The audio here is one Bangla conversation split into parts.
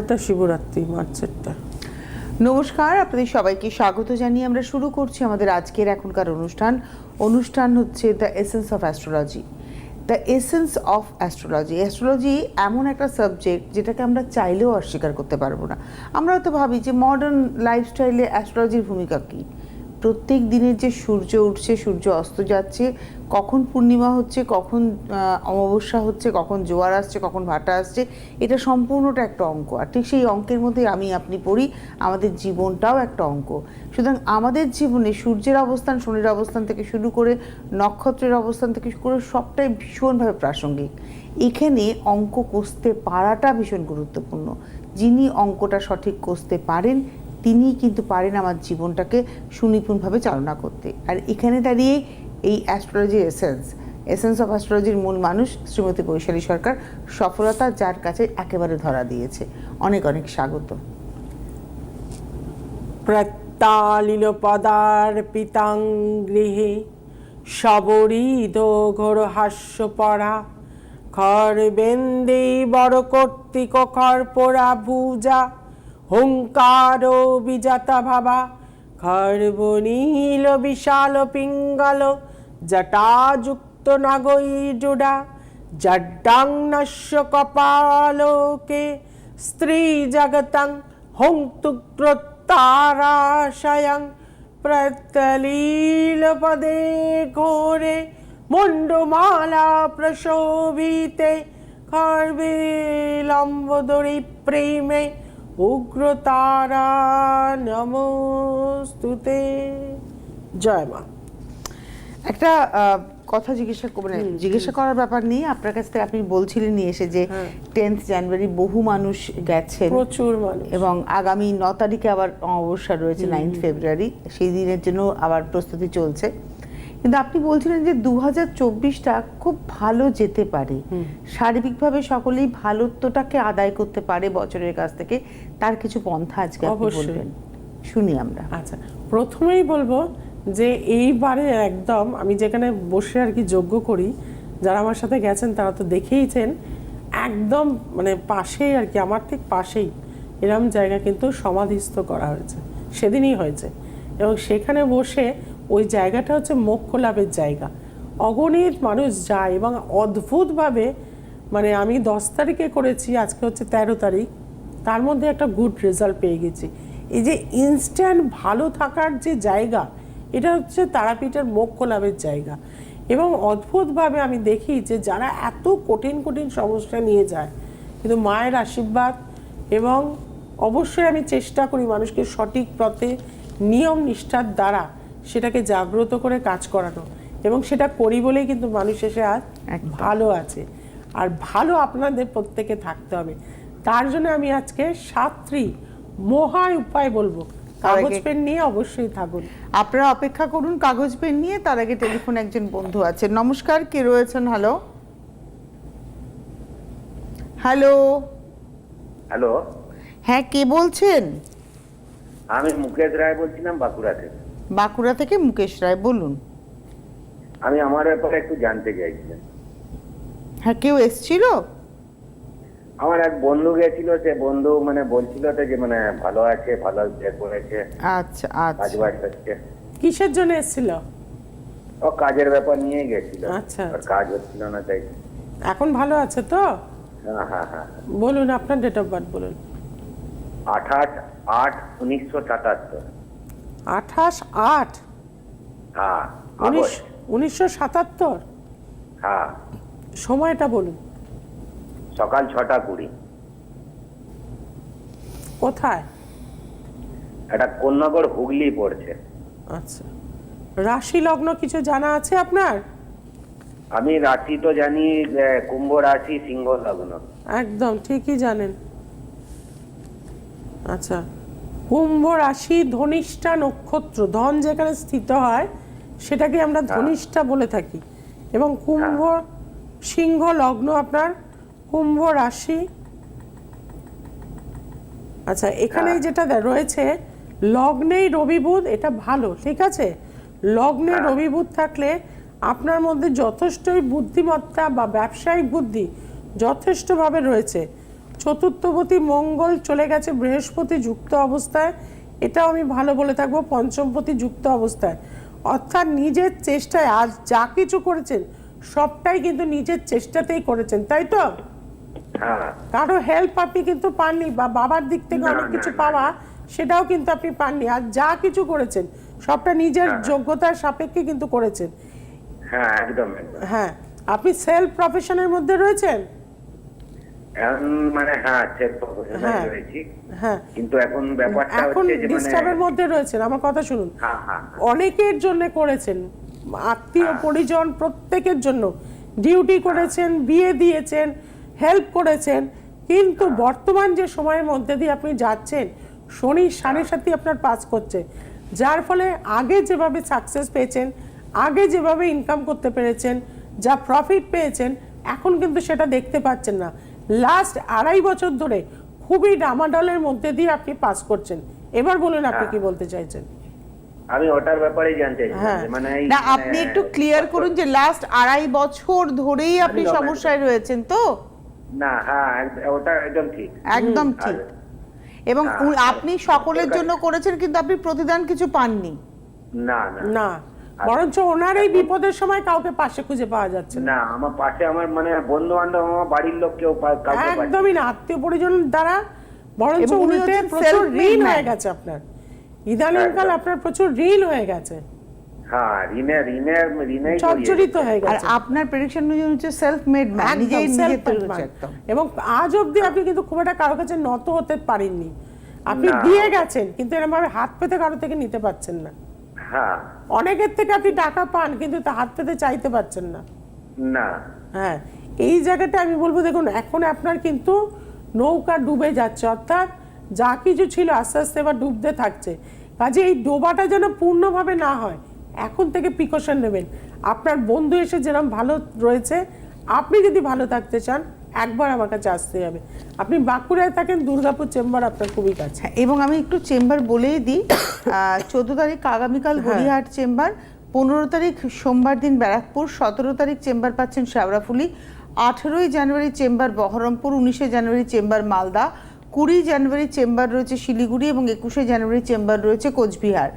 তারপরে শিবরাত্রি মার্চেরটা নমস্কার, আপনাদের সবাইকে স্বাগত জানিয়ে আমরা শুরু করছি আমাদের আজকের এখনকার অনুষ্ঠান। অনুষ্ঠান হচ্ছে the essence of astrology the essence of astrology astrology এমন একটা সাবজেক্ট যেটাকে আমরা চাইলেও অস্বীকার করতে পারব না। আমরা হয়তো ভাবি যে মডার্ন লাইফস্টাইলে অ্যাস্ট্রোলজির ভূমিকা কী? প্রত্যেক দিনের যে সূর্য উঠছে, সূর্য অস্ত যাচ্ছে, কখন পূর্ণিমা হচ্ছে, কখন অমাবস্যা হচ্ছে, কখন জোয়ার আসছে, কখন ভাটা আসছে, এটা সম্পূর্ণটা একটা অঙ্ক। আর ঠিক সেই অঙ্কের মধ্যে আমি আপনি পড়ি, আমাদের জীবনটাও একটা অঙ্ক। সুতরাং আমাদের জীবনে সূর্যের অবস্থান, শনির অবস্থান থেকে শুরু করে নক্ষত্রের অবস্থান থেকে শুরু করে সবটাই ভীষণভাবে প্রাসঙ্গিক। এখানে অঙ্ক কষতে পারাটা ভীষণ গুরুত্বপূর্ণ। যিনি অঙ্কটা সঠিক কষতে পারেন তিনিই কিন্তু পারেন আমার জীবনটাকে সুনিপুণভাবে চালনা করতে। আর এখানে দাঁড়িয়ে এই অ্যাস্ট্রোলজি এসেন্স এসেন্স অফ অ্যাস্ট্রোলজির মূল মানুষ শ্রীমতী বৈশালী সরকার সফলতা যার কাছে একেবারে ধরা দিয়েছে। অনেক অনেক স্বাগত। প্রত্যালিল পদার পিতাং গৃহে সবরিদ ঘোর হাস্য পড়া খর বেন্দে বড় কর্তৃক খর পোড়া ভুজা হুঙ্কার বিজাতা ভাবা খর্ব নীল বিশাল পিঙ্গল, জটাযুক্ত নাগই জোড়া জড্ডাং নশ্য কপালোকে স্ত্রী জগতং হংতুক্রতারাশয়ং প্রতলীল পদে ঘোরে মুন্ডমালা প্রশোভিতে, খর্বে লম্বদরি প্রেমে উগ্রতারা নমস্তুতে জয় মা। একটা কথা জিজ্ঞাসা কর- মানে জিজ্ঞাসা করার ব্যাপার নেই। আপনার কাছ থেকে আপনি বলছিলেন নিয়ে এসে যে হ্যাঁ। টেন্থ জানুয়ারি বহু মানুষ গেছেন। প্রচুর মানুষ। এবং আগামী ন তারিখে আবার অমাবস্যা রয়েছে নাইন্থ ফেব্রুয়ারি সেই দিনের জন্য আবার প্রস্তুতি চলছে। কিন্তু আপনি বলছিলেন যে দু হাজার চব্বিশটা খুব ভালো যেতে পারে। শারীরিকভাবে সকলেই ভালোত্বটাকে আদায় করতে পারে বছরের কাছ থেকে। তার কিছু পন্থা আজকে। বলবেন। শুনি আমরা। আচ্ছা প্রথমেই বলব যে এইবারে একদম আমি যেখানে বসে আর কি যোগ্য করি যারা আমার সাথে গেছেন তারা তো দেখেইছেন একদম মানে পাশেই আর কি আমার ঠিক পাশেই এরম জায়গা কিন্তু সমাধিস্থ করা হয়েছে। সেদিনই হয়েছে। এবং সেখানে বসে ওই জায়গাটা হচ্ছে মোক্ষ লাভের জায়গা। অগণিত মানুষ যায় এবং অদ্ভুতভাবে মানে আমি দশ তারিখে করেছি, আজকে হচ্ছে তেরো তারিখ, তার মধ্যে একটা গুড রেজাল্ট পেয়ে গেছি। এই যে ইনস্ট্যান্ট ভালো থাকার যে জায়গা, এটা হচ্ছে তারাপীঠের মোক্ষ লাভের জায়গা। এবং অদ্ভুতভাবে আমি দেখি যে যারা এত কঠিন কঠিন সমস্যা নিয়ে যায়, কিন্তু মায়ের আশীর্বাদ এবং অবশ্যই আমি চেষ্টা করি মানুষকে সঠিক পথে নিয়ম নিষ্ঠার দ্বারা সেটাকে জাগ্রত করে কাজ করানো এবং সেটা করি বলেই কিন্তু মানুষ এসে আজ। ভালো আছে। আর ভালো আপনাদের প্রত্যেকে থাকতে হবে। তার জন্য আমি আজকে সাতটি মহা উপায় বলব। কাগজ পেন নিয়ে অবশ্যই থাকুন। আপনারা অপেক্ষা করুন কাগজ পেন নিয়ে। তার আগে টেলিফোন একজন বন্ধু আছে। নমস্কার কে রয়েছেন? হ্যালো হ্যালো হ্যালো হ্যাঁ কে বলছেন? আমি মুকেশ রায় বলছিলাম বাঁকুড়া থেকে বাঁকুড়া থেকে মুকেশ রায় বলুন। আমি আমার ব্যাপারে একটু জানতে চাইছিলাম। হ্যাঁ কেউ এসছিল? আমার এক বন্ধু গেছিল সে বন্ধু মানে বলছিল তো যে মানে ভালো আছে ভালো বিয়ে করেছে। আচ্ছা কাজ আচ্ছা কিসের জন্য এসেছিল? ও কাজের ব্যাপার নিয়ে গেছিল। আচ্ছা, আর কাজ হচ্ছিল না তাই। এখন ভালো আছে তো? হ্যাঁ হ্যাঁ হ্যাঁ। বলুন আপনার ডেট অফ বার্থ বলুন। আঠাশ আট উনিশশো সাতাত্তর। আঠাশ আট। হ্যাঁ উনিশ উনিশশো সাতাত্তর। হ্যাঁ। সময়টা বলুন। সকাল ছটা কুড়ি। কোথায়? একটা কোন্নগর হুগলি পড়ছে। আচ্ছা। রাশি লগ্ন কিছু জানা আছে আপনার? আমি রাশি তো জানি কুম্ভ রাশি সিংহ লগ্ন। একদম ঠিকই জানেন। আচ্ছা। কুম্ভ রাশি ধনিষ্ঠা নক্ষত্র ধন যেখানে স্থিত হয় সেটাকে আমরা ধনিষ্ঠা বলে থাকি। এবং কুম্ভ সিংহ লগ্ন আপনার কুম্ভ রাশি। আচ্ছা এখানে হ্যাঁ। যেটা রয়েছে লগ্নেই রবি বুধ এটা ভালো ঠিক আছে? লগ্নে হ্যাঁ। রবি বুধ থাকলে আপনার মধ্যে যথেষ্টই বুদ্ধিমত্তা বা ব্যবসায়িক বুদ্ধি যথেষ্টভাবে রয়েছে। চতুর্থপতি মঙ্গল চলে গেছে বৃহস্পতি যুক্ত অবস্থায়। এটাও আমি ভালো বলে থাকব পঞ্চমপতি যুক্ত অবস্থায়। অর্থাৎ নিজের চেষ্টায় আজ যা কিছু করেছেন সবটাই কিন্তু নিজের চেষ্টাতেই করেছেন তাই তো? হ্যাঁ। কারও হেল্প আপনি কিন্তু পাননি বা বাবার দিক থেকে অনেক কিছু পাওয়া সেটাও কিন্তু আপনি পাননি। আর যা কিছু করেছেন সবটা নিজের হ্যাঁ। যোগ্যতার সাপেক্ষে কিন্তু করেছেন। হ্যাঁ। হ্যাঁ আপনি সেলফ প্রফেশনের মধ্যে রয়েছেন? এখন মানে হ্যাঁ প্রফেশনাল হ্যাঁ। রয়েছি হ্যাঁ কিন্তু এখন ব্যাপারটা হচ্ছে যে ডিস্টার্বের মানে মধ্যে রয়েছেন আমার কথা শুনুন। অনেকের জন্য করেছেন আত্মীয়। পরিজন প্রত্যেকের জন্য ডিউটি করেছেন বিয়ে দিয়েছেন হেল্প করেছেন কিন্তু। বর্তমান যে সময়ের মধ্যে দিয়ে আপনি যাচ্ছেন শনি সাড়ে সাথে আপনার পাস করছে যার ফলে আগে যেভাবে সাকসেস পেয়েছেন আগে যেভাবে ইনকাম করতে পেরেছেন যা প্রফিট পেয়েছেন এখন কিন্তু সেটা দেখতে পাচ্ছেন না লাস্ট আড়াই বছর ধরে খুবই ডামাডলের মধ্যে দিয়ে আপনি পাস করছেন। এবার বলুন আপনি হ্যাঁ। কি বলতে চাইছেন? আমি ওটার ব্যাপারেই জানতে চাই হ্যাঁ। মানে না মানে- আপনি একটু ক্লিয়ার করুন যে লাস্ট আড়াই বছর ধরেই আপনি সমস্যায় রয়েছেন তো? না হ্যাঁ ওটা একদম ঠিক। একদম ঠিক। এবং হ্যাঁ, আপনি সকলের জন্য করেছেন কিন্তু আপনি প্রতিদান কিছু পাননি। না না। না। বরঞ্চ ওনার এই বিপদের সময় কাউকে পাশে খুঁজে পাওয়া যাচ্ছে না। আমার পাশে আমার মানে বন্ধু বান্ধব আমার বাড়ির লোক কেউ। একদমই না আত্মীয় পরিজন দ্বারা বরঞ্চ এবং উনি উল্টে হচ্ছেন প্রচুর ঋণ হয়ে গেছে আপনার। ইদানিংকাল আপনার প্রচুর ঋণ হয়ে গেছে। হ্যাঁ আপনার প্রেডিকশন হচ্ছে সেলফ মেড ম্যান নিজেই নিজে এবং আজ অবধি আপনি কিন্তু খুব একটা কারও কাছে নত হতে পারেননি। আপনি দিয়ে গেছেন কিন্তু এরকম ভাবে হাত পেতে কারও থেকে নিতে পারছেন না। হ্যাঁ। অনেকের থেকে আপনি টাকা পান কিন্তু তা হাত পেতে চাইতে পারছেন না। না। হ্যাঁ এই জায়গাটা আমি বলব দেখুন এখন আপনার কিন্তু নৌকা ডুবে যাচ্ছে অর্থাৎ যা কিছু ছিল আস্তে আস্তে এবার ডুবতে থাকছে। কাজে এই ডোবাটা যেন পূর্ণভাবে না হয় এখন থেকে প্রিকশন নেবেন। আপনার বন্ধু এসে যেরকম ভালো রয়েছে আপনি যদি ভালো থাকতে চান একবার আমার কাছে আসতে হবে আপনি বাঁকুড়ায় থাকেন দুর্গাপুর চেম্বার আপনার খুবই কাছে। হ্যাঁ, এবং আমি একটু চেম্বার বলেই দিই চোদ্দ তারিখ আগামীকাল হ্যাঁ। গড়িয়াহাট চেম্বার পনেরো তারিখ সোমবার দিন ব্যারাকপুর সতেরো তারিখ চেম্বার পাচ্ছেন শেওড়াফুলি আঠেরোই জানুয়ারি চেম্বার বহরমপুর উনিশে জানুয়ারি চেম্বার মালদা কুড়ি জানুয়ারি চেম্বার রয়েছে শিলিগুড়ি এবং একুশে জানুয়ারি চেম্বার রয়েছে কোচবিহার।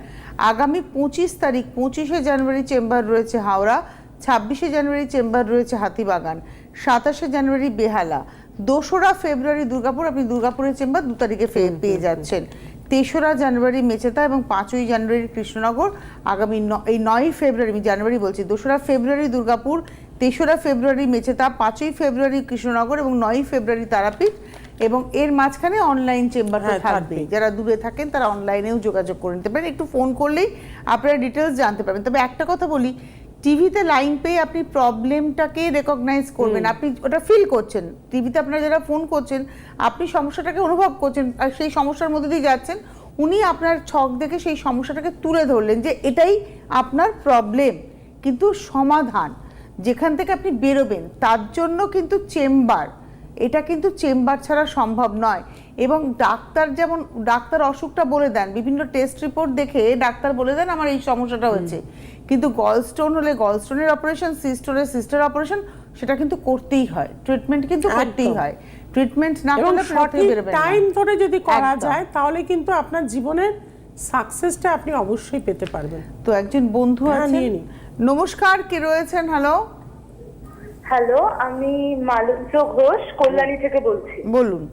আগামী পঁচিশ তারিখ পঁচিশে জানুয়ারি চেম্বার রয়েছে হাওড়া ছাব্বিশে জানুয়ারি চেম্বার রয়েছে হাতিবাগান। সাতাশে জানুয়ারি বেহালা। দোসরা ফেব্রুয়ারি দুর্গাপুর আপনি দুর্গাপুরের চেম্বার দু তারিখে ফে- পেয়ে যাচ্ছেন। তেসরা জানুয়ারি মেচেতা এবং পাঁচই জানুয়ারি কৃষ্ণনগর আগামী এই নয়ই ফেব্রুয়ারি আমি জানুয়ারি বলছি দোসরা ফেব্রুয়ারি দুর্গাপুর তেসরা ফেব্রুয়ারি মেচেতা পাঁচই ফেব্রুয়ারি কৃষ্ণনগর এবং নয়ই ফেব্রুয়ারি তারাপীঠ এবং এর মাঝখানে অনলাইন চেম্বার হ্যাঁ, থাকবে যারা দূরে থাকেন তারা অনলাইনেও যোগাযোগ করে নিতে পারেন। একটু ফোন করলেই আপনারা ডিটেলস জানতে পারবেন। তবে একটা কথা বলি টিভিতে লাইন পেয়ে আপনি প্রবলেমটাকে রেকগনাইজ করবেন। আপনি ওটা ফিল করছেন। টিভিতে আপনারা যারা ফোন করছেন আপনি সমস্যাটাকে অনুভব করছেন আর সেই সমস্যার মধ্যে দিয়ে যাচ্ছেন উনি আপনার ছক দেখে সেই সমস্যাটাকে তুলে ধরলেন যে এটাই আপনার প্রবলেম কিন্তু সমাধান। যেখান থেকে আপনি বেরোবেন তার জন্য কিন্তু চেম্বার। এটা কিন্তু চেম্বার ছাড়া সম্ভব নয়। এবং ডাক্তার যেমন ডাক্তার অসুখটা বলে দেন বিভিন্ন টেস্ট রিপোর্ট দেখে ডাক্তার বলে দেন আমার এই সমস্যাটা হয়েছে। কিন্তু গলস্টোন হলে গলস্টোনের অপারেশন সিস্ট হলে সিস্টের অপারেশন সেটা কিন্তু করতেই হয়। ট্রিটমেন্ট কিন্তু করতেই হয়। ট্রিটমেন্ট না করলে সঠিক টাইম ধরে যদি করা যায় তাহলে কিন্তু আপনার জীবনের সাকসেসটা আপনি অবশ্যই পেতে পারবেন। তো একজন বন্ধু হ্যাঁ, আছেন। নমস্কার কে রয়েছেন? হ্যালো হ্যালো আমি মালঞ্চ ঘোষ কল্যাণী থেকে বলছি। বলুন।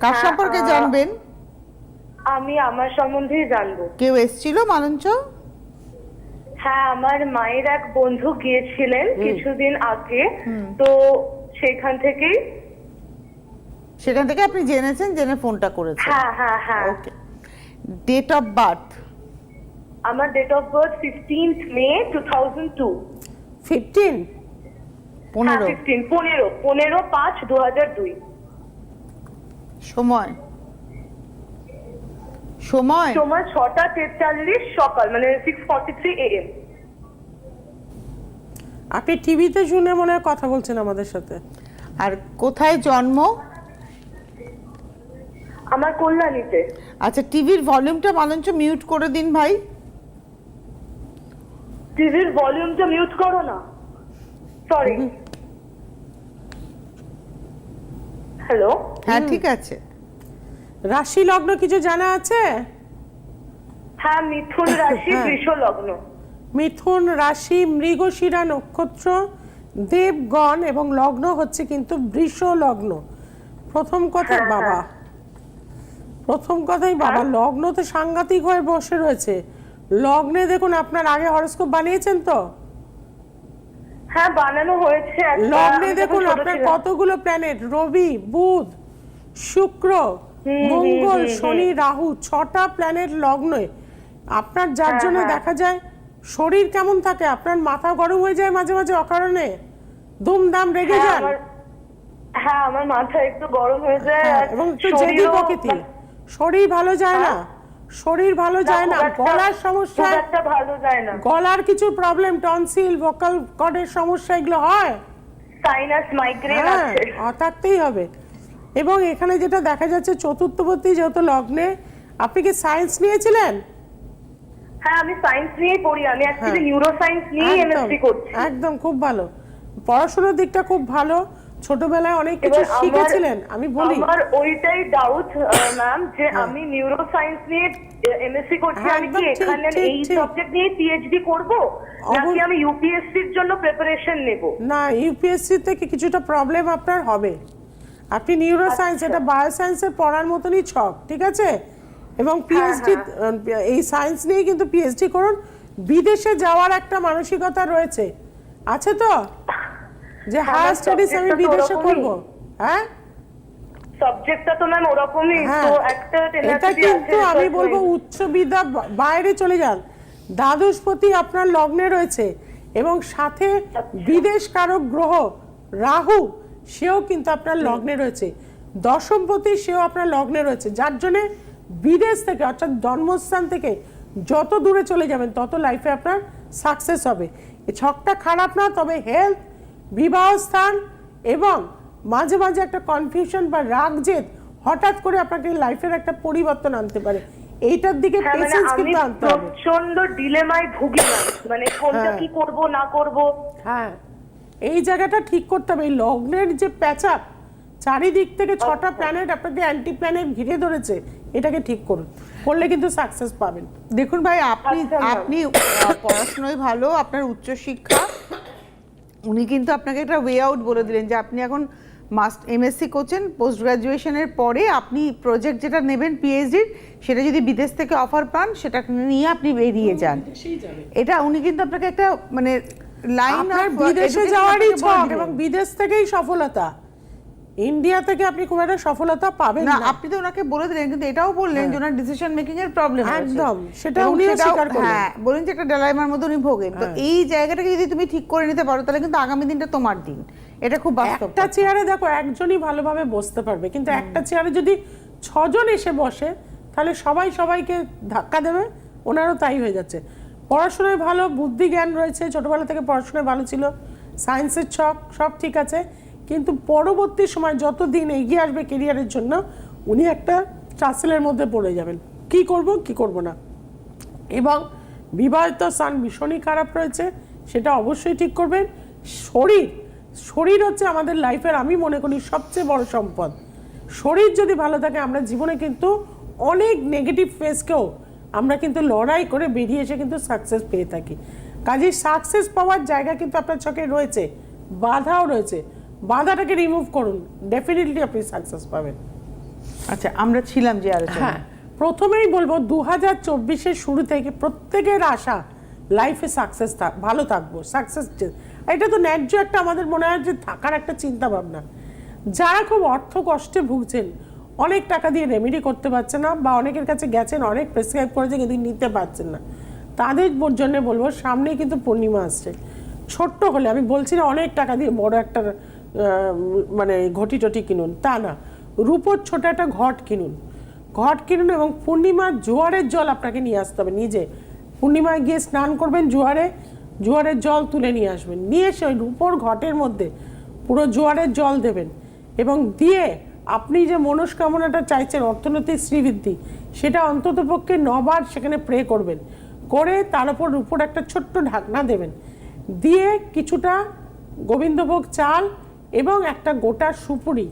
কার হ্যাঁ, সম্পর্কে জানবেন? আমি আমার সম্বন্ধে জানব। কেউ এসছিল মালঞ্চ হ্যাঁ আমার মায়ের এক বন্ধু গিয়েছিলেন কিছুদিন আগে। তো সেখান থেকেই সেখান থেকে আপনি জেনেছেন জেনে ফোনটা করেছেন? হ্যাঁ হ্যাঁ হ্যাঁ। ওকে। ডেট অফ বার্থ আমার date of birth fifteenth May two thousand two fifteen হ্যাঁ পনেরো। ফিফটিন পনেরো পনেরো পাঁচ দু দুই। সময়। সময়? সময় ছটা তেতাল্লিশ সকাল মানে six forty three A M আপনি টিভিতে শুনে মনে হয় কথা বলছেন আমাদের সাথে। আর কোথায় জন্ম? আমার কল্যাণীতে। আচ্ছা টিভির ভলিউমটা মালঞ্চ মিউট করে দিন ভাই। টিভির ভলিউমটা মিউট করো না। সরি হ্যালো হ্যাঁ ঠিক আছে। রাশি লগ্ন কিছু জানা আছে? হ্যাঁ মিথুন রাশি হ্যাঁ। বৃষ লগ্ন। মিথুন রাশি মৃগশিরা নক্ষত্র দেবগণ এবং লগ্ন হচ্ছে কিন্তু বৃষ লগ্ন। প্রথম কথা হ্যাঁ, বাবা। প্রথম কথাই বাবা লগ্ন তো সাংঘাতিক হয়ে বসে রয়েছে। লগ্নে দেখুন আপনার আগে হরস্কোপ বানিয়েছেন তো? হ্যাঁ বানানো হয়েছে লগ্নে দেখুন আপনার কতগুলো প্ল্যানেট রবি বুধ শুক্র মঙ্গল শনি রাহু ছটা প্ল্যানেট লগ্নে আপনার যার হ্যাঁ, জন্য হ্যাঁ। দেখা যায় শরীর কেমন থাকে? আপনার মাথা গরম হয়ে যায় মাঝে মাঝে অকারণে? দুমদাম রেগে হ্যাঁ, যান? হ্যাঁ আমার মাথা একটু গরম হয়ে যায় এবং একটু জেদি প্রকৃতি। মানে- শরীর ভালো যায় না? শরীর ভালো যায় না? গলার সমস্যা ভালো যায় না। গলার কিছু প্রবলেম টনসিল ভোকাল কর্ডের সমস্যা এগুলো হয়? সাইনাস মাইগ্রেন আছে। থাকতেই হবে। এবং এখানে যেটা দেখা যাচ্ছে চতুর্থবর্তী যেহেতু লগ্নে আপনি কি সায়েন্স নিয়েছিলেন? হ্যাঁ আমি সায়েন্স নিয়েই পড়ি। আমি অ্যাকচুয়ালি হ্যাঁ। নিউরো সায়েন্স একদম এমএসসি করছি। একদম খুব ভালো। পড়াশোনার দিকটা খুব ভালো। ছোটবেলায় অনেক কিছু শিখেছিলেন আমি বলি। আমার ওইটাই ডাউট ম্যাম যে আমি নিউরো সায়েন্স নিয়ে এমএসসি করছি হ্যাঁ, আমি কি এখানে এই সাবজেক্ট নিয়ে পিএইচডি করব নাকি আমি ইউপিএসসির জন্য প্রিপারেশন নেব? না ইউপিএসসি থেকে কিছুটা প্রবলেম আপনার হবে। আপনি নিউরো সায়েন্স আচ্ছা। এটা বায়োসায়েন্সের পড়ার মতনই ছক ঠিক আছে? এবং পিএইচডি হ্যাঁ, এই সায়েন্স নিয়ে কিন্তু পিএইচডি করুন। বিদেশে যাওয়ার একটা মানসিকতা রয়েছে। আছে তো? যে হায়ার স্টাডিজ আমি বিদেশে করব। হ্যাঁ? সাবজেক্টটা তো ম্যাম ওরকমই। হ্যাঁ। তো একটা এটা কিন্তু আমি বলব। উচ্চ বিদ্যা বাইরে চলে যান। দ্বাদশপতি আপনার লগ্নে রয়েছে। এবং সাথে বিদেশ কারক গ্রহ রাহু সেও কিন্তু আপনার লগ্নে রয়েছে। দশমপতি সেও আপনার লগ্নে রয়েছে। যার জন্য বিদেশ থেকে অর্থাৎ জন্মস্থান থেকে যত দূরে চলে যাবেন তত লাইফে আপনার সাকসেস হবে। এই ছকটা খারাপ না তবে হেলথ বিবাহ স্থান এবং মাঝে মাঝে একটা কনফিউশন বা রাগ জেদ হঠাৎ করে আপনাকে লাইফের একটা পরিবর্তন আনতে পারে। এইটার দিকে হ্যাঁ মানে পেশেন্স কিন্তু আনতে হবে। প্রচণ্ড ডিলেমায় ভুগি মানে কোনটা হ্যাঁ। কি করব না করব? হ্যাঁ। এই জায়গাটা ঠিক করতে হবে। এই লগ্নের যে প্যাচাপ চারিদিক থেকে ছটা। প্ল্যানেট আপনাকে অ্যান্টি প্ল্যানেট ঘিরে ধরেছে এটাকে ঠিক করুন। করলে কিন্তু সাকসেস পাবেন। দেখুন ভাই আপনি আচ্ছা, আপনি পড়াশোনায় ভালো আপনার উচ্চশিক্ষা। উনি কিন্তু আপনাকে একটা ওয়ে আউট বলে দিলেন যে আপনি এখন মাস্ট এমএসসি করছেন পোস্ট গ্রাজুয়েশনের পরে আপনি প্রজেক্ট যেটা নেবেন পিএইচডির সেটা যদি বিদেশ থেকে অফার পান সেটা নিয়ে আপনি বেরিয়ে যান। এটা উনি কিন্তু আপনাকে একটা মানে লাইন বিদেশে যাওয়ারই ছক এবং বিদেশ থেকেই সফলতা। ইন্ডিয়া থেকে আপনি খুব একটা সফলতা পাবেন না আপনি তো ওনাকে বলে দিলেন কিন্তু এটাও বললেন যে ওনার ডিসিশন মেকিং এর প্রবলেম একদম, সেটা উনিও স্বীকার। হ্যাঁ বলেন যে একটা ডালাইমার উনি ভোগেন। তো এই জায়গাটাকে যদি তুমি ঠিক করে নিতে পারো তাহলে কিন্তু আগামী দিনটা তোমার দিন। এটা খুব বাস্তব একটা চেয়ারে দেখো একজনই ভালোভাবে বসতে পারবে। কিন্তু একটা চেয়ারে যদি ছজন এসে বসে তাহলে সবাই সবাইকে ধাক্কা দেবে ওনারও তাই হয়ে যাচ্ছে। পড়াশোনায় ভালো, বুদ্ধি, জ্ঞান রয়েছে। ছোটোবেলা থেকে পড়াশোনায় ভালো ছিল। সায়েন্সের ছক, সব ঠিক আছে। কিন্তু পরবর্তী সময় যত দিন এগিয়ে আসবে কেরিয়ারের জন্য, উনি একটা ট্রাসেলের মধ্যে পড়ে যাবেন। কি করব কি করব না। এবং বিবাহিত সান ভীষণই খারাপ রয়েছে, সেটা অবশ্যই ঠিক করবেন। শরীর শরীর হচ্ছে আমাদের লাইফের আমি মনে করি, সবচেয়ে বড় সম্পদ। শরীর যদি ভালো থাকে, আমরা জীবনে কিন্তু অনেক নেগেটিভ ফেসকেও আমরা কিন্তু লড়াই করে বেরিয়ে এসে কিন্তু সাকসেস পেয়ে থাকি। কাজেই সাকসেস পাওয়ার জায়গা কিন্তু আপনার চোখে রয়েছে বাধাও রয়েছে। বাধাটাকে রিমুভ করুন ডেফিনেটলি আপনি সাকসেস পাবেন। আচ্ছা আমরা ছিলাম যে আলোচনা হ্যাঁ প্রথমেই বলব দু হাজার চব্বিশের শুরু থেকে প্রত্যেকের আশা লাইফে সাকসেস থাক ভালো থাকব সাকসেস এটা তো ন্যায্য একটা আমাদের মনে হয় যে থাকার একটা চিন্তা ভাবনা যারা খুব অর্থ কষ্টে ভুগছেন অনেক টাকা দিয়ে রেমেডি করতে পারছে না বা অনেকের কাছে গেছেন, অনেক প্রেসক্রাইব করেছে কিন্তু নিতে পারছেন না। তাদের জন্য বলব, সামনেই কিন্তু পূর্ণিমা আসছে। ছোট্ট হলে, আমি বলছি না অনেক টাকা দিয়ে বড় একটা মানে ঘটি টটি কিনুন, তা না। রূপোর ছোট একটা ঘট কিনুন। ঘট কিনুন এবং পূর্ণিমার জোয়ারের জল আপনাকে নিয়ে আসতে হবে নিজে। পূর্ণিমায় গিয়ে স্নান করবেন জোয়ারে, জোয়ারের জল তুলে নিয়ে আসবেন। নিয়ে এসে ওই রূপোর ঘটের মধ্যে পুরো জোয়ারের জল দেবেন এবং দিয়ে আপনি যে মনস্কামনাটা চাইছেন, অর্থনৈতিক শ্রীবৃদ্ধি, সেটা অন্ততপক্ষে নবার সেখানে প্রে করবেন। করে তার উপর উপর একটা ছোট্ট ঢাকনা দেবেন। দিয়ে কিছুটা গোবিন্দভোগ চাল এবং একটা গোটা সুপুরি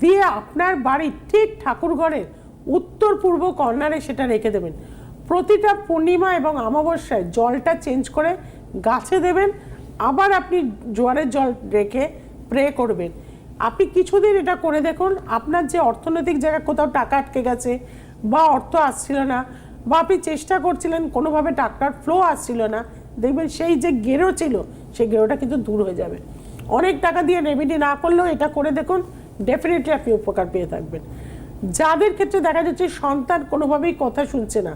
দিয়ে আপনার বাড়ির ঠিক ঠাকুরঘরের উত্তর পূর্ব কর্নারে সেটা রেখে দেবেন। প্রতিটা পূর্ণিমা এবং অমাবস্যায় জলটা চেঞ্জ করে গাছে দেবেন। আবার আপনি জোয়ারের জল রেখে প্রে করবেন। আপনি কিছুদিন এটা করে দেখুন, আপনার যে অর্থনৈতিক জায়গায় কোথাও টাকা আটকে গেছে বা অর্থ আসছিল না বা আপনি চেষ্টা করছিলেন, কোনোভাবে টাকার ফ্লো আসছিল না, দেখবেন সেই যে গেরো ছিল, সেই গেরোটা কিন্তু দূর হয়ে যাবে। অনেক টাকা দিয়ে রেমেডি না করলেও এটা করে দেখুন ডেফিনেটলি আপনি উপকার পেয়ে থাকবেন। যাদের ক্ষেত্রে দেখা যাচ্ছে সন্তান কোনোভাবেই কথা শুনছে না,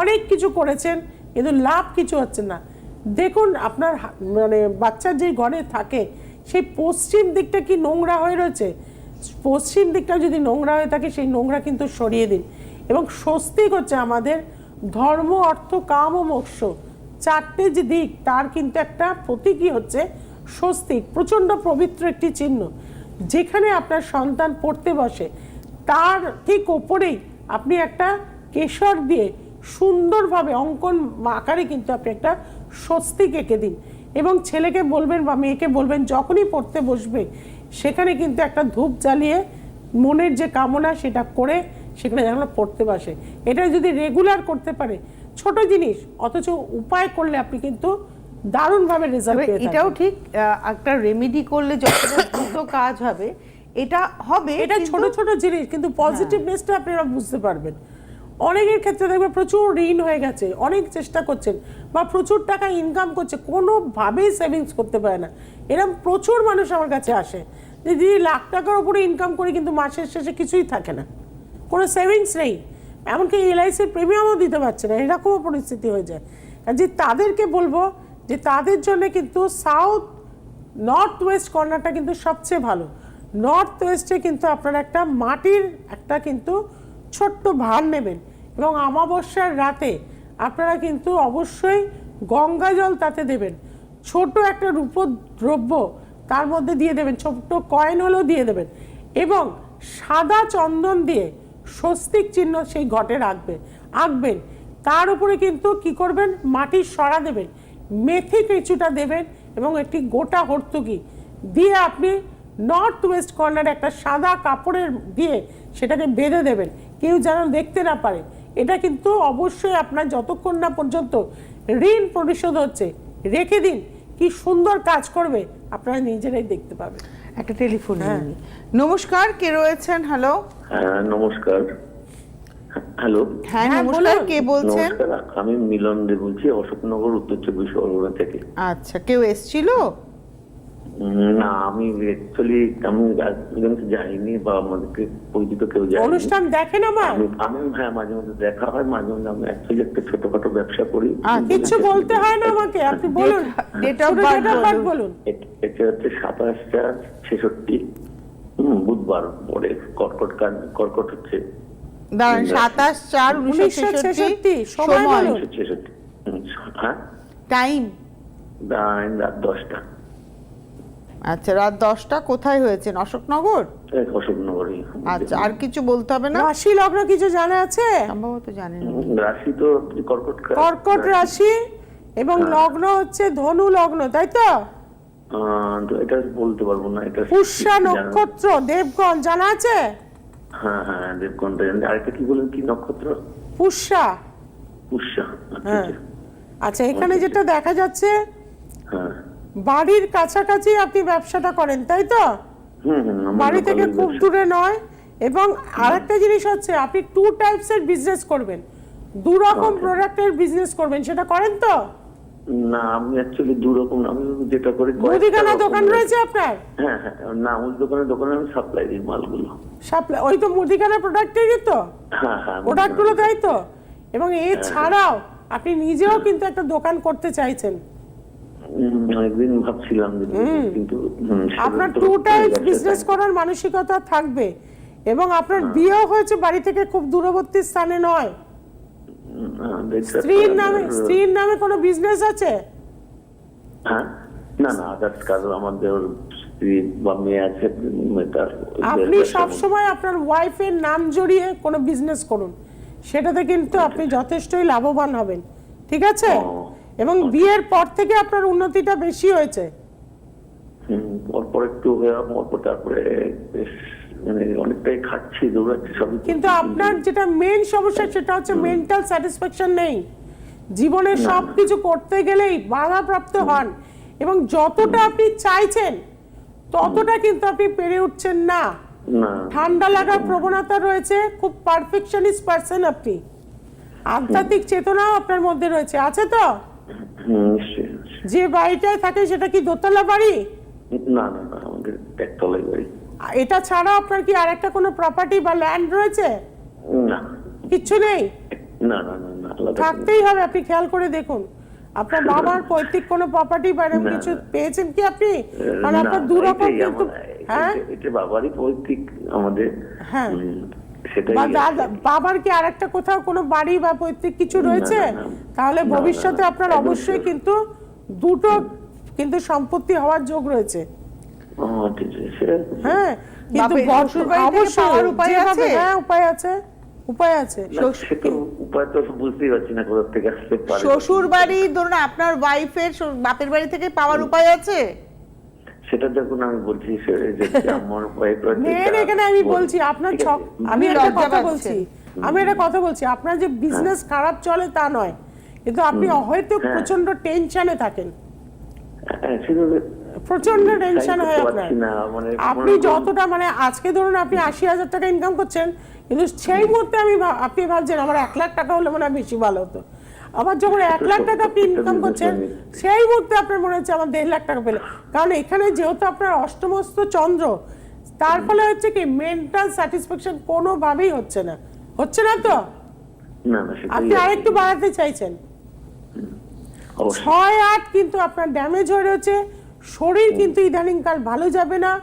অনেক কিছু করেছেন, কিন্তু লাভ কিছু হচ্ছে না। দেখুন, আপনার মানে বাচ্চার যে ঘরে থাকে সেই পশ্চিম দিকটা কি নোংরা হয়ে রয়েছে? পশ্চিম দিকটা যদি নোংরা হয়ে থাকে, সেই নোংরা কিন্তু সরিয়ে দিন। এবং স্বস্তিক হচ্ছে আমাদের ধর্ম, অর্থ, কাম ও মোক্ষ। চারটে যে দিক, তার কিন্তু একটা প্রতীকই হচ্ছে স্বস্তিক, প্রচণ্ড পবিত্র একটি চিহ্ন। যেখানে আপনার সন্তান পড়তে বসে, তার ঠিক ওপরেই আপনি একটা কেশর দিয়ে সুন্দরভাবে অঙ্কন আকারে কিন্তু আপনি একটা স্বস্তিক এঁকে দিন। এবং ছেলেকে বলবেন বা মেয়েকে বলবেন যখনই পড়তে বসবে সেখানে কিন্তু একটা ধূপ জ্বালিয়ে মনের যে কামনা সেটা করে সেখানে যেন পড়তে বসে। এটা যদি রেগুলার করতে পারে ছোট জিনিস অথচ উপায় করলে আপনি কিন্তু দারুণভাবে রেজাল্ট এটাও ঠিক একটা রেমেডি করলে যতটা দ্রুত কাজ হবে এটা হবে এটা ছোট ছোট জিনিস কিন্তু পজিটিভনেসটা আপনারা বুঝতে পারবেন। অনেকের ক্ষেত্রে দেখবে প্রচুর ঋণ হয়ে গেছে, অনেক চেষ্টা করছেন বা প্রচুর টাকা ইনকাম করছে, কোনোভাবেই সেভিংস করতে পারে না। এরকম প্রচুর মানুষ আমার কাছে আসে, যে দিদি লাখ টাকার উপরে ইনকাম করে কিন্তু মাসের শেষে কিছুই থাকে না, কোনো সেভিংস নেই। এমনকি এলআইসির প্রিমিয়ামও দিতে পারছে না, এরকমও পরিস্থিতি হয়ে যায়। যে তাদেরকে বলব যে তাদের জন্য কিন্তু সাউথ নর্থ ওয়েস্ট কর্নারটা কিন্তু সবচেয়ে ভালো। নর্থ ওয়েস্টে কিন্তু আপনারা একটা মাটির একটা কিন্তু ছোট্ট ভার নেবেন। এবং অমাবস্যার রাতে আপনারা কিন্তু অবশ্যই গঙ্গা জল তাতে দেবেন। ছোট একটা রূপদ্রব্য তার মধ্যে দিয়ে দেবেন, ছোট্ট কয়েন হলেও দিয়ে দেবেন এবং সাদা চন্দন দিয়ে স্বস্তিক চিহ্ন সেই ঘটে রাখবে, আঁকবেন। তার উপরে কিন্তু কি করবেন? মাটির সরা দেবেন, মেথি কিছুটা দেবেন এবং একটি গোটা হর্তুকি দিয়ে আপনি নর্থ ওয়েস্ট কর্নারে একটা সাদা কাপড়ের দিয়ে সেটাকে বেঁধে দেবেন। কেউ যেন দেখতে না পারে। এটা কিন্তু অবশ্যই আপনার যতক্ষণ না পর্যন্ত ঋণ পরিশোধ হচ্ছে রেখে দিন কি সুন্দর কাজ করবে আপনারা নিজেরাই দেখতে পাবেন। একটা টেলিফোন হ্যাঁ। নমস্কার কে রয়েছেন? হ্যালো হ্যাঁ নমস্কার। হ্যালো হ্যাঁ হ্যাঁ, নমস্কার কে বলছেন? নমস্কার আমি মিলন দে বলছি অশোকনগর উত্তর চব্বিশ পরগনা থেকে। আচ্ছা কেউ এসছিল? না আমি অ্যাকচুয়ালি আমি একজনকে যাইনি বা আমাদেরকে পরিচিত কেউ যায়নি। অনুষ্ঠান দেখেন আমার? আমি আমি হ্যাঁ মাঝে মধ্যে দেখা হয় মাঝে মধ্যে আমি অ্যাকচুয়ালি একটা ছোটখাটো ব্যবসা করি। কিচ্ছু বলতে হয় না আমাকে আপনি বলুন। date of birth বলুন। এটা হচ্ছে সাতাশ চার ছেষট্টি হম বুধবার পরে কর্কট কর্কট হচ্ছে। দাঁড়ান সাতাশ চার উনিশশো ছেষট্টি সময় বলুন। উনিশশো ছেষট্টি হ্যাঁ? টাইম রাত রাত দশটা। আচ্ছা রাত দশটা কোথায় হয়েছে? অশোকনগর? এই অশোকনগরে আচ্ছা আর কিছু বলতে হবে না? রাশি লগ্ন কিছু জানা আছে? সম্ভবত জানেন না। রাশি তো কর্কট কর্কট রাশি। এবং হ্যাঁ। লগ্ন হচ্ছে ধনু লগ্ন তাই তো? আহ, এটা বলতে পারব না এটা পুষ্যা নক্ষত্র দেবগণ জানা আছে? হ্যাঁ হ্যাঁ জানি। আরেকটা কি বলেন কি নক্ষত্র? পুষ্যা পুষ্যা আচ্ছা হ্যাঁ। আচ্ছা। আচ্ছা এখানে যেটা দেখা যাচ্ছে হ্যাঁ। বাড়ির কাছাকাছি আপনি ব্যবসাটা করেন তাই তো? বাড়ি থেকে খুব দূরে নয়। এবং আরেকটা জিনিস হচ্ছে আপনি টু টাইপস এর বিজনেস করবেন। দু রকম. প্রোডাক্টের বিজনেস করবেন সেটা করেন তো? না আমি অ্যাকচুয়ালি দু রকম আমি যেটা করি মুদিখানা দোকান রয়েছে। আপনার? হ্যাঁ হ্যাঁ না ওই দোকানে দোকানে আমি সাপ্লাই দিই মালগুলো। সাপ্লাই ওই তো মুদিখানা প্রোডাক্টেরই তো? হ্যাঁ হ্যাঁ প্রোডাক্টগুলো তাই তো? এবং এছাড়াও আপনি নিজেও কিন্তু একটা দোকান করতে চাইছেন। অনেকদিন ভাবছিলাম কিন্তু আপনার টু ব্যবসা বিজনেস করার মানসিকতা থাকবে এবং আপনার বিয়েও হয়েছে বাড়ি থেকে খুব দূরবর্তী স্থানে নয়। হ্যাঁ, স্ত্রীর নামে স্ত্রীর নামে কোনো বিজনেস আছে? হ্যাঁ? না না আদার্স আমাদের স্ত্রী বা মেয়ে আছে আপনি সব সময় আপনার ওয়াইফের নাম জড়িয়ে কোনো বিজনেস করুন। সেটাতে কিন্তু আপনি যথেষ্টই লাভবান হবেন। ঠিক আছে? এবং বিয়ের পর থেকে আপনার উন্নতিটা বেশি হয়েছে। পরপর একটু পরপর তারপরে মানে অনেকটাই খাচ্ছি দৌড়াচ্ছি সবই কিন্তু আপনার যেটা মেন সমস্যা সেটা হচ্ছে মেন্টাল স্যাটিসফ্যাকশন নেই। জীবনে সব কিছু করতে গেলেই বাধাপ্রাপ্ত হন এবং যতটা আপনি চাইছেন ততটা কিন্তু আপনি পেরে উঠছেন না। ঠান্ডা লাগার প্রবণতা রয়েছে খুব পারফেকশনিস্ট পার্সন আপনি। আধ্যাত্মিক চেতনাও আপনার মধ্যে রয়েছে। আছে তো। যে বাড়িটায় থাকে সেটা কি দোতলা বাড়ি? না না না আমাদের একতলায় বাড়ি। এটা ছাড়া আপনার কি আর একটা কোনো প্রপার্টি বা ল্যান্ড রয়েছে? না। কিচ্ছু নেই? না না না না থাকতেই হবে আপনি খেয়াল করে দেখুন। আপনার বাবার পৈতৃক কোনো প্রপার্টি বা এরকম কিছু পেয়েছেন কি আপনি? কারণ না, আপনার দুরকম কিন্তু হ্যাঁ? এটা বাবারই পৈতৃক আমাদের। হ্যাঁ। বা বাবার কি আর একটা কোথাও কোনো বাড়ি বা পৈতৃক কিছু রয়েছে। তাহলে ভবিষ্যতে আপনার অবশ্যই কিন্তু দুটো কিন্তু সম্পত্তি হওয়ার যোগ রয়েছে। হ্যাঁ কিন্তু শ্বশুরবাড়ি অবশ্যই উপায় আছে? হ্যাঁ উপায় আছে উপায় আছে। না, সে তো উপায় তো বুঝতেই পারছি না কোথা থেকে আসতে পারে। শ্বশুর বাড়ি ধরুন আপনার ওয়াইফের বাপের বাড়ি থেকে পাওয়ার উপায় আছে? সেটা দেখুন আমি বলছি আমার এখানে আমি বলছি আপনার ছক আমি একটা কথা বলছি আমি একটা কথা বলছি আপনার যে বিজনেস খারাপ চলে তা নয় কিন্তু আপনি হয়তো হ্যাঁ। প্রচণ্ড টেনশনে থাকেন। প্রচণ্ড টেনশন হয় আপনার। মানে আপনি যতটা মানে আজকে ধরুন আপনি আশি হাজার টাকা ইনকাম করছেন কিন্তু সেই মুহূর্তে আমি আপনি ভাবছেন আমার এক লাখ টাকা হলে মনে হয় বেশি ভালো হতো। আবার যখন এক লাখ টাকা আপনি ইনকাম করছেন সেই মুহূর্তে আপনার মনে হচ্ছে আমার দেড় লাখ টাকা পেলে। কারণ এখানে যেহেতু আপনার অষ্টমস্ত চন্দ্র তার ফলে হচ্ছে কি মেন্টাল স্যাটিসফ্যাকশন কোনোভাবেই হচ্ছে না। হচ্ছে না তো? আপনি আরেকটু বাড়াতে চাইছেন। ছয় আট কিন্তু আপনার ড্যামেজ হয়ে রয়েছে শরীর কিন্তু ইদানিংকাল ভালো যাবে না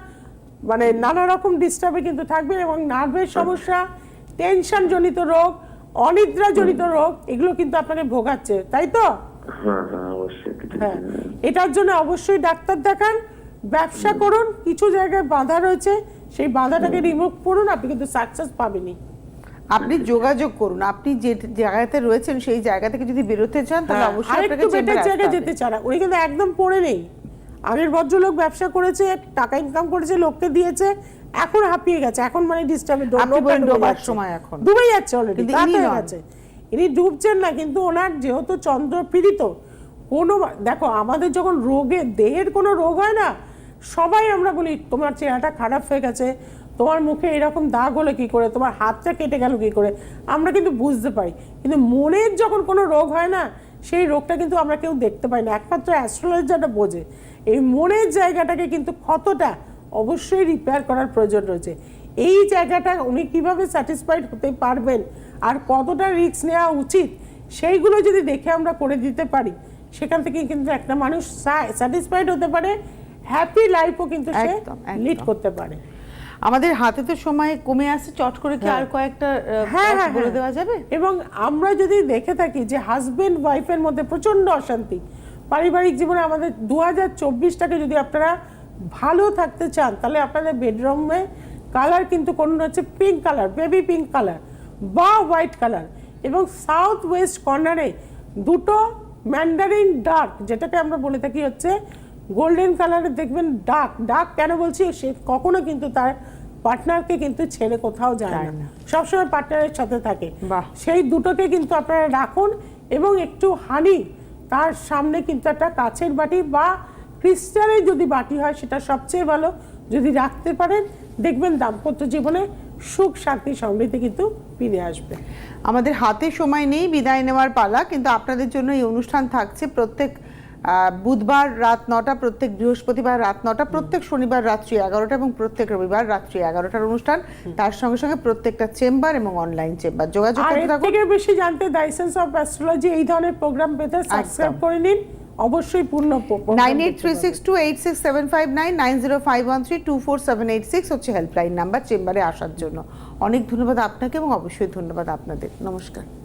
মানে নানা রকম ডিস্টার্বে কিন্তু থাকবে এবং নার্ভের সমস্যা টেনশন জনিত রোগ অনিদ্রা জনিত রোগ এগুলো কিন্তু আপনাকে ভোগাচ্ছে তাই তো? হ্যাঁ হ্যাঁ হ্যাঁ। এটার জন্য অবশ্যই ডাক্তার দেখান ব্যবসা করুন কিছু জায়গায় বাধা রয়েছে সেই বাধাটাকে রিমুভ করুন আপনি কিন্তু সাকসেস পাবেনই। আপনি যোগাযোগ করুন আপনি যে জায়গাতে রয়েছেন সেই জায়গা থেকে যদি বেরোতে চান তাহলে হ্যাঁ, অবশ্যই আপনাকে চেম্বারে যেতে চান উনি কিন্তু একদম পড়ে নেই। আগের ভদ্রলোক ব্যবসা করেছে টাকা ইনকাম করেছে লোককে দিয়েছে এখন হাঁপিয়ে গেছে এখন মানে ডিস্টার্বে ডোবার সময় এখন। ডুবে যাচ্ছে অলরেডি হয়ে গেছে ইনি ডুবছেন না কিন্তু ওনার যেহেতু চন্দ্র পীড়িত কোনো দেখো আমাদের যখন রোগে দেহের কোনো রোগ হয় না সবাই আমরা বলি তোমার চেহারাটা খারাপ হয়ে গেছে তোমার মুখে এরকম দাগ হলো কি করে তোমার হাতটা কেটে গেল কি করে? আমরা কিন্তু বুঝতে পারি কিন্তু মনের যখন কোনো রোগ হয় না সেই রোগটা কিন্তু আমরা কেউ দেখতে পাই না। একমাত্র অ্যাস্ট্রোলজারটা বোঝে। এই মনের জায়গাটাকে কিন্তু ক্ষতটা অবশ্যই রিপেয়ার করার প্রয়োজন রয়েছে এই জায়গাটা উনি কীভাবে স্যাটিসফাইড হতে পারবেন আর কতটা রিস্ক নেওয়া উচিত সেইগুলো যদি দেখে আমরা করে দিতে পারি সেখান থেকে কিন্তু একটা মানুষ স্যাটিসফাইড হতে পারে হ্যাপি লাইফও কিন্তু সে। লিড করতে পারে আমাদের হাতে তো সময় কমে আসছে চট করে কি হ্যাঁ। আর কয়েকটা হ্যাঁ হ্যাঁ বলে হ্যাঁ। দেওয়া যাবে এবং আমরা যদি দেখে থাকি যে হাজবেন্ড ওয়াইফের মধ্যে প্রচণ্ড অশান্তি পারিবারিক জীবনে আমাদের দু হাজার চব্বিশটাকে যদি আপনারা ভালো থাকতে চান তাহলে আপনাদের বেডরুমে কালার কিন্তু কোন হচ্ছে pink colour baby pink colour বা হোয়াইট কালার এবং সাউথ ওয়েস্ট কর্নারে দুটো ম্যান্ডারিন ডার্ক যেটাকে আমরা বলে থাকি হচ্ছে গোল্ডেন কালারের দেখবেন ডার্ক ডার্ক কেন বলছি সে কখনো কিন্তু তার পার্টনারকে কিন্তু ছেড়ে কোথাও যায় না। সবসময় পার্টনারের সাথে থাকে। সেই দুটোকে কিন্তু আপনারা রাখুন এবং একটু হানি তার সামনে কিন্তু একটা কাছের বাটি বা ক্রিস্টালের যদি বাটি হয়, সেটা সবচেয়ে ভালো। যদি রাখতে পারেন, দেখবেন দাম্পত্য জীবনে সুখ, শান্তি, সমৃদ্ধি কিন্তু ফিরে আসবে। আমাদের হাতে সময় নেই বিদায় নেওয়ার পালা, কিন্তু আপনাদের জন্য এই অনুষ্ঠান থাকছে প্রত্যেক বুধবার রাত নটা প্রত্যেক বৃহস্পতিবার রাত নটা প্রত্যেক শনিবার রাত্রি এগারোটা এবং প্রত্যেক রবিবার রাত্রি এগারোটার অনুষ্ঠান। তার সঙ্গে সঙ্গে প্রত্যেকটা চেম্বার এবং অনলাইন চেম্বার। যোগাযোগ থেকে বেশি জানতে ডাইসেন্স অফ অ্যাস্ট্রোলজি এই ধরনের প্রোগ্রাম পেতে সাবস্ক্রাইব করে নিন। অবশ্যই পূর্ণ nine eight three six two eight six seven five nine nine zero five one three two four seven eight six হচ্ছে হেল্পলাইন নাম্বার চেম্বারে আসার জন্য। অনেক ধন্যবাদ আপনাকে এবং অবশ্যই ধন্যবাদ আপনাদের। নমস্কার।